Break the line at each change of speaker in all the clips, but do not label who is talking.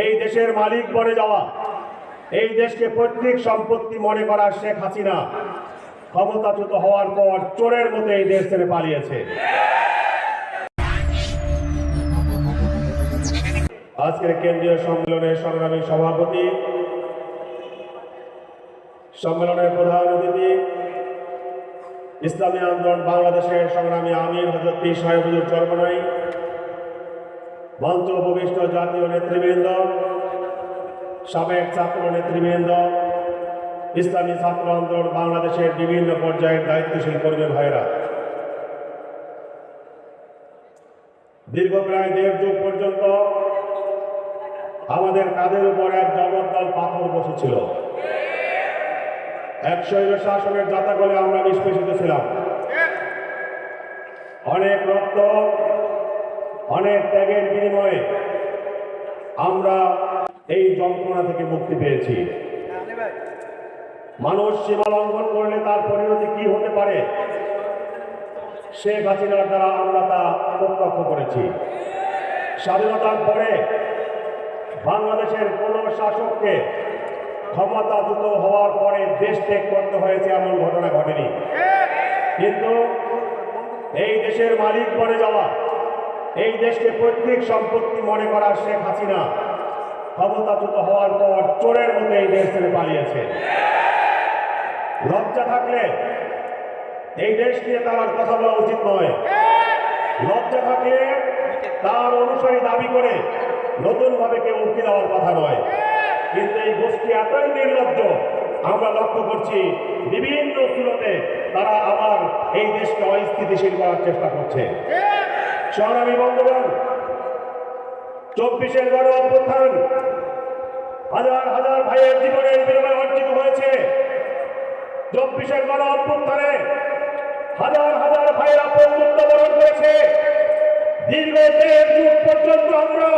এই দেশের মালিক বনে যাওয়া। এই দেশকে পৈতৃক সম্পত্তি মনে করা শেখ হাসিনা ক্ষমতাচ্যুত হওয়ার পর চোরের মতো এই দেশ ছেড়ে পালিয়েছে। আজকের কেন্দ্রীয় সম্মেলনের সংগ্রামী সভাপতি, সম্মেলনের প্রধান অতিথি, ইসলামী আন্দোলন বাংলাদেশের সংগ্রামী আমির হজরত সাহেবুল চরমনাই মঞ্চ জাতীয় নেতৃবৃন্দ, সাবেক ছাত্র নেতৃবৃন্দ, ইসলামী ছাত্র আন্দোলন বাংলাদেশের বিভিন্ন পর্যায়ের দায়িত্বশীল কর্মী ভাইরা দীর্ঘ প্রায় দেড় যুগ পর্যন্ত আমাদের কাঁধের উপর এক জগদ্দল পাথর বসেছিল। এক শৈল শাসনের জাতাকলে আমরা নিষ্পেষিত ছিলাম। অনেক রক্ত অনেক ত্যাগের বিনিময়ে আমরা এই যন্ত্রণা থেকে মুক্তি পেয়েছি। মানুষ সীমা লঙ্ঘন করলে তার পরিণতি কি হতে পারে? শেখ হাসিনার দ্বারা আমরা তা প্রত্যক্ষ করেছি। স্বাধীনতার পরে বাংলাদেশের কোন শাসককে ক্ষমতাচ্যুত হওয়ার পরে দেশ ত্যাগ করতে হয়েছে, এমন ঘটনা ঘটেনি। কিন্তু এই দেশের মালিক বনে যাওয়া এই দেশকে পৈতৃক সম্পত্তি মনে করা শেখ হাসিনা ক্ষমতাচ্যুত হওয়ার পর চোরের মতো এই দেশ থেকে পালিয়েছে। লজ্জা থাকলে এই দেশ নিয়ে তার কথা বলা উচিত নয়। লজ্জা থাকলে তার অনুসারী দাবি করে নতুন ভাবে কেউ উঠে দেওয়ার কথা নয়। কিন্তু এই গোষ্ঠী এতই নির্লজ্জ, আমরা লক্ষ্য করছি বিভিন্ন সুরতে তারা আবার এই দেশকে অস্থিতিশীল করার চেষ্টা করছে। সংগ্রামী বন্ধুগণ, চব্বিশের গণ অভ্যুত্থান, হাজার হাজার ভাইয়ের জীবনের বিনিময়ে অর্জিত হয়েছে। চব্বিশের গণ অভ্যুত্থানে হাজার হাজার ভাইয়েরা পঙ্গুত্ব বরণ করেছে। দীর্ঘ দেড় যুগ পর্যন্ত আমরা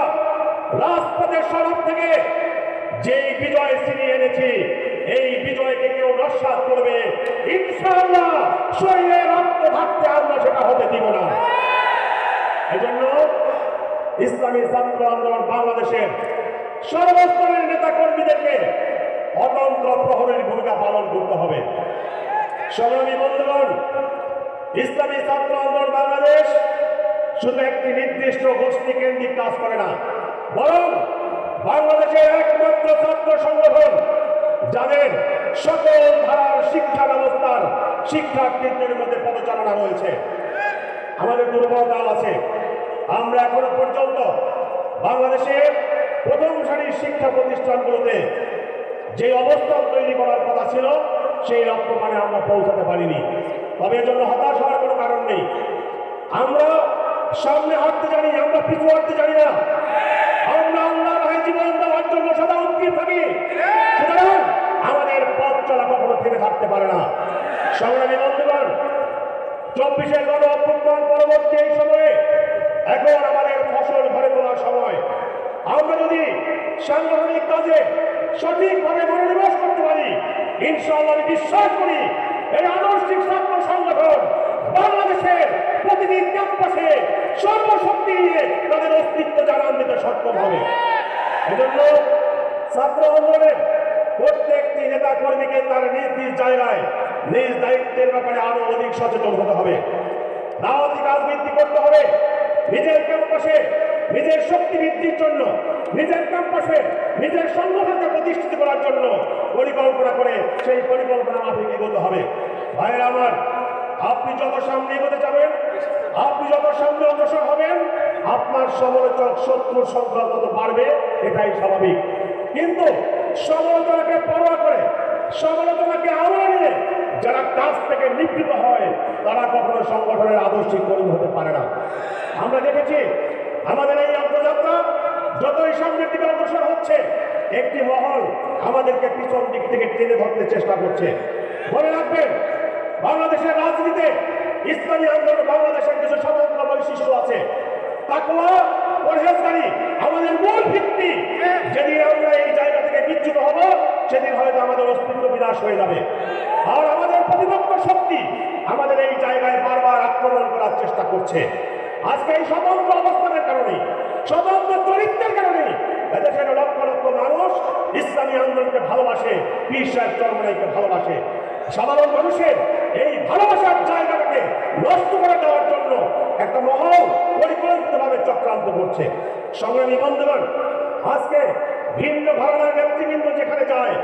রাজপথের সড়ক থেকে যেই বিজয় ছিনিয়ে এনেছি এই বিজয়কে কেউ নস্বাত করবে ইনশাআল্লাহ শরীরে রক্ত থাকতে আমরা সেটা হতে দিব না এজন্য ইসলামী ছাত্র আন্দোলন বাংলাদেশের সর্বস্তরের নেতা কর্মীদেরকে অতন্ত্র প্রহরীর ভূমিকা পালন করতে হবে। সংগ্রামী বন্ধুগণ, ইসলামী ছাত্র আন্দোলন বাংলাদেশ শুধু একটি নির্দিষ্ট গোষ্ঠী কেন্দ্রিক কাজ করে না, বরং বাংলাদেশের একমাত্র ছাত্র সংগঠন, যাদের সকল ধারার শিক্ষা ব্যবস্থার শিক্ষার্থীদের মধ্যে পদচারণা রয়েছে। আমাদের দুর্বলতা আছে। আমরা এখনও পর্যন্ত বাংলাদেশের প্রথম সারির শিক্ষা প্রতিষ্ঠানগুলোতে যে অবস্থান তৈরি করার কথা ছিল, সেই লক্ষ্য মানে আমরা পৌঁছাতে পারিনি। তবে এজন্য হতাশ হওয়ার কোনো কারণ নেই। আমরা সামনে হাঁটতে জানি, আমরা পিছু হাঁটতে জানি না। আমরা আল্লাহ রাহে জীবন দেওয়ার জন্য সদা উদ্গ্রীব থাকি। আমাদের পথ চলা কখনো থেমে থাকতে পারে না। সংগ্রামী বন্ধুগণ চব্বিশের গণ অভ্যুত্থান পরবর্তী এই সময়ে এখন আমাদের ফসল ঘরে তোলার সময় আমরা যদি সাংগঠনিক কাজে সঠিকভাবে মনোনিবেশ করতে পারি, ইনশাআল্লাহ আমি বিশ্বাস করি এই আদর্শিক ছাত্র সংগঠন বাংলাদেশের প্রতিটি ক্যাম্পাসে সর্বশক্তি নিয়ে তাদের অস্তিত্ব জানান দিতে সক্ষম হবে। এজন্য ছাত্র আন্দোলনের প্রত্যেকটি নেতা কর্মীকে তার নিজ নিজ জায়গায়, নিজ দায়িত্বের ব্যাপারে আরও অধিক সচেতন হতে হবে। রাজনীতি করতে হবে। নিজের ক্যাম্পাসে নিজের শক্তি বৃদ্ধির জন্য, নিজের ক্যাম্পাসে নিজের সংগঠনকে প্রতিষ্ঠিত করার জন্য পরিকল্পনা করে সেই পরিকল্পনা মাফিক এগোতে হবে। ভাইয়েরা আমার, আপনি যত সামনে এগোতে যাবেন, আপনি যত সামনে অগ্রসর হবেন, আপনার সমালোচক শত্রুর সংখ্যা তত বাড়বে, এটাই স্বাভাবিক। কিন্তু সমালোচনাকে পরোয়া করে, সমালোচনাকে আমলে নিয়ে যারা কাজ থেকে নিবৃত হয়, তারা কখনো সংগঠনের আদর্শিক কর্মী হতে পারে না। আমরা দেখেছি আমাদের এই অগ্রযাত্রা যতই সামনের দিকে অগ্রসর হচ্ছে, একটি মহল আমাদেরকে পিছন দিক থেকে টেনে ধরতে চেষ্টা করছে। মনে রাখবেন, বাংলাদেশের রাজনীতিতে ইসলামী আন্দোলন, বাংলাদেশের কিছু স্বতন্ত্র বৈশিষ্ট্য আছে। তাকওয়া, পরহেজগারি আমাদের মূল ভিত্তি। যেদিন আমরা এই জায়গা থেকে বিচ্যুত হব, সেদিন হয়তো আমাদের অস্তিত্ব বিনাশ হয়ে যাবে। আর আমাদের প্রতিপক্ষ শক্তি আমাদের এই জায়গায় বারবার আক্রমণ করার চেষ্টা করছে। আজকে এই স্বতন্ত্র অবস্থানের কারণে, স্বতন্ত্র চরিত্রের কারণে এদেশের লক্ষ লক্ষ মানুষ ইসলামী আন্দোলনকে ভালোবাসে, পীর চরমনাইকে ভালোবাসে। সাধারণ মানুষের এই ভালোবাসার জায়গাটাকে নষ্ট করে দেওয়ার জন্য একটা মহল পরিকল্পিতভাবে চক্রান্ত করছে। সংগ্রামী বন্ধুগণ, আজকে ভিন্ন ধরনের নেতৃবৃন্দ যেখানে যায়,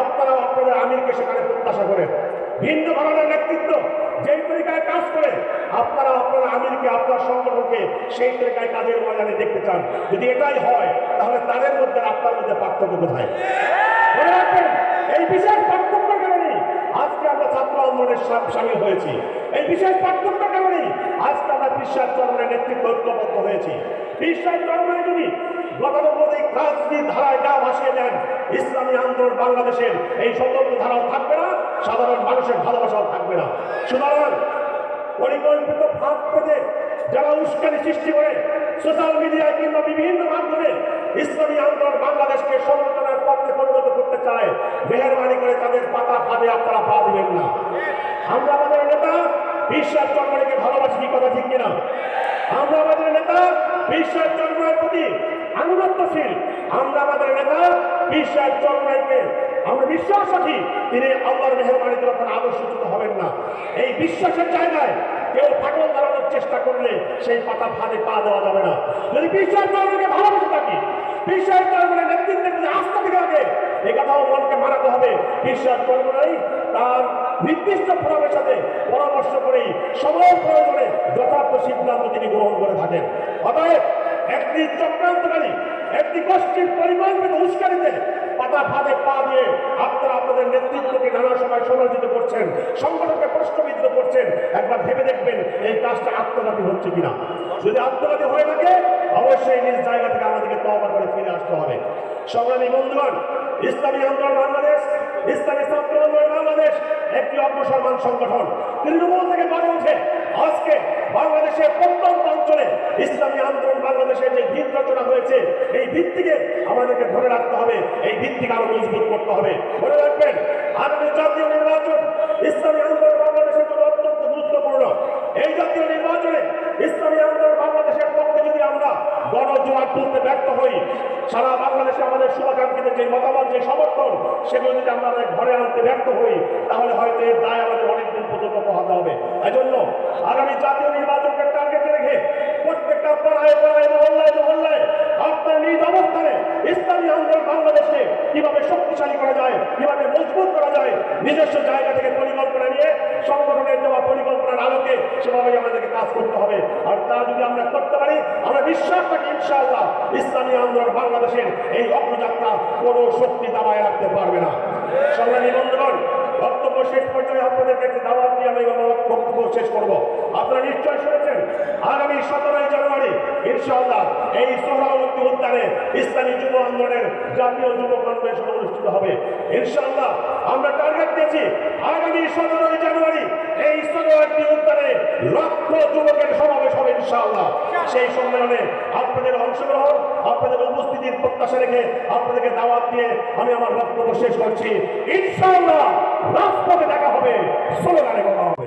আপনারাও আপনাদের আমিরকে সেখানে প্রত্যাশা করেন। ভিন্ন ধরনের নেতৃত্ব যেই তরিকায় কাজ করে আপনারা আপনার আমিরকে, আপনার সংগঠনকে সেই তরিকায় কাজের ময়দানে দেখতে চান। যদি এটাই হয়, তাহলে তাদের মধ্যে আপনার মধ্যে পার্থক্য কোথায়? এই বিশেষ পার্থক্যের কারণে আজকে আমরা ছাত্র আন্দোলনের সামিল হয়েছি। এই বিশেষ পার্থক্যের কারণে আজকে আমরা বিশ্বাস চরমের নেতৃত্ব ঐক্যবদ্ধ হয়েছি। বিশ্বাস চরমে যদি গতানুগতিক রাজনীতি ধারায় গা ভাসিয়ে দেন ইসলামী আন্দোলন বাংলাদেশের এই স্বতন্ত্র ধারাও থাকবে না, সাধারণ মানুষের ভালোবাসাও থাকবে না। সুতরাং পরিকল্পিত ফাঁক পেতে যারা উস্কানি সৃষ্টি করে সোশ্যাল মিডিয়ায় কিংবা বিভিন্ন মাধ্যমে ইসলামী আন্দোলন বাংলাদেশকে সংগঠনের পক্ষে পরিণত করতে চায়, মেহরবানি করে তাদের পাতা ফাঁদে আপনারা পা দিবেন না। আমরা আমাদের নেতা, বিশ্বাস চন্দ্রকে ভালোবাসি কথা ঠিক কিনা? আমরা আমাদের নেতা বিশ্বাস চন্দ্রের প্রতি আনুগত্যশীল। আমরা আমাদের নেতা বিশ্বাস চন্দ্রকে আমরা বিশ্বাস রাখি, তিনি আল্লাহর মেহরবানিতে তখন আদর্শচ্যুত হবেন না। এই বিশ্বাসের জায়গায় কেউ ফাটল ধরানোর চেষ্টা করলে সেই পাতা ফাঁদে পা দেওয়া যাবে না। যদি বিশ্বাস চন্দ্রকে ভালোবেসে থাকি, বিশ্বাস চন্দ্রের নেতৃত্বের প্রতি আস্থা থেকে আগে এ কথাও মনকে মানাতে হবে। বিশ্বাস চন্দ্রই তার নির্দিষ্ট ফোরামের সাথে পরামর্শ করেই সিদ্ধান্ত তিনি গ্রহণ করে থাকেন অতএব একটি চক্রান্তকারী, একটি গোষ্ঠীর পরিকল্পিত উস্কানিতে পাতা ফাঁদে পা দিয়ে আপনারা আপনাদের নেতৃত্বকে নানা সময় সমালোচিত করছেন, সংগঠনকে প্রশ্নবিদ্ধ করছেন। একবার ভেবে দেখবেন এই কাজটা আত্মঘাতী হচ্ছে কিনা। যদি আত্মঘাতী হয়ে থাকে, অবশ্যই নিজ জায়গা থেকে আমাদেরকে তবা করে ফিরে আসতে হবে। সংগ্রামী বন্ধুগণ, ইসলামী আন্দোলন বাংলাদেশ, ইসলামী ছাত্র আন্দোলন বাংলাদেশ, একটি অগ্রসরমান সংগঠন। তৃণমূল থেকে গড়ে ওঠে আজকে বাংলাদেশের প্রত্যন্ত অঞ্চলে ইসলামী আন্দোলন বাংলাদেশের যে ভিত রচনা হয়েছে, এই ভিত্তিকে আমাদেরকে ধরে রাখতে হবে, এই ভিত্তিকে আরও মজবুত করতে হবে। মনে রাখবেন, আগামী জাতীয় নির্বাচন ইসলামী আন্দোলন বাংলাদেশের জন্য অত্যন্ত গুরুত্বপূর্ণ। এই জাতীয় নির্বাচনে ইসলামী আন্দোলন বাংলাদেশের পক্ষে যদি আমরা গণজোয়ার তুলতে ব্যর্থ হই, সারা বাংলাদেশে আমাদের শুভাকাঙ্ক্ষিত যে মতামত, যে সমর্থন, সেগুলো যদি আমরা ঘরে আনতে ব্যর্থ হই, তাহলে হয়তো এর দায় আমাদের অনেকদিন পর্যন্ত পোহাতে হবে। এজন্য আগামী জাতীয় নির্বাচনকে টার্গেটে রেখে প্রত্যেকটা পাড়ায় পাড়ায়, মহল্লায় মহল্লায় আপনার নিজ অবস্থানে ইসলামী আন্দোলন বাংলাদেশকে কীভাবে শক্তিশালী করা যায়, কীভাবে মজবুত করা যায়, নিজস্ব জায়গা থেকে পরিকল্পনা নিয়ে সংগঠনের দেওয়া পরিকল্পনার আলোকে সেভাবেই আমাদেরকে কাজ করতে হবে। আর তা যদি আমরা করতে পারি, আমরা বিশ্বাস রাখি ইনশাআল্লাহ ইসলামী আন্দোলন বাংলাদেশের এই অগ্রযাত্রা কোনো শক্তি দাবায় রাখতে পারবে না সংগ্রামী বন্ধুগণ বক্তব্য শেষ পর্যায়ে আপনাদেরকে একটি দাওয়াত দিয়ে আমি আমার বক্তব্য শেষ করব। আপনারা নিশ্চয় শুনেছেন, আগামী সতেরোই জানুয়ারি, ইনশাআল্লাহ, এই সোহরাবর্তী উদ্যানে ইসলামী যুব আন্দোলনের জাতীয় যুব কনভেনশন অনুষ্ঠিত হবে। ইনশাআল্লাহ, আমরা টার্গেট দিয়েছি, আগামী সতেরোই জানুয়ারি, এই সোহরাবর্তী উদ্যানে লক্ষ যুবকের সমাবেশ হবে ইনশাআল্লাহ। সেই সম্মেলনে আপনাদের অংশগ্রহণ, আপনাদের উপস্থিতির প্রত্যাশা রেখে আপনাদেরকে দাওয়াত দিয়ে আমি আমার বক্তব্য শেষ করছি। ইনশাআল্লাহ, রাজপথে দেখা হবে, স্লোগানে কথা হবে।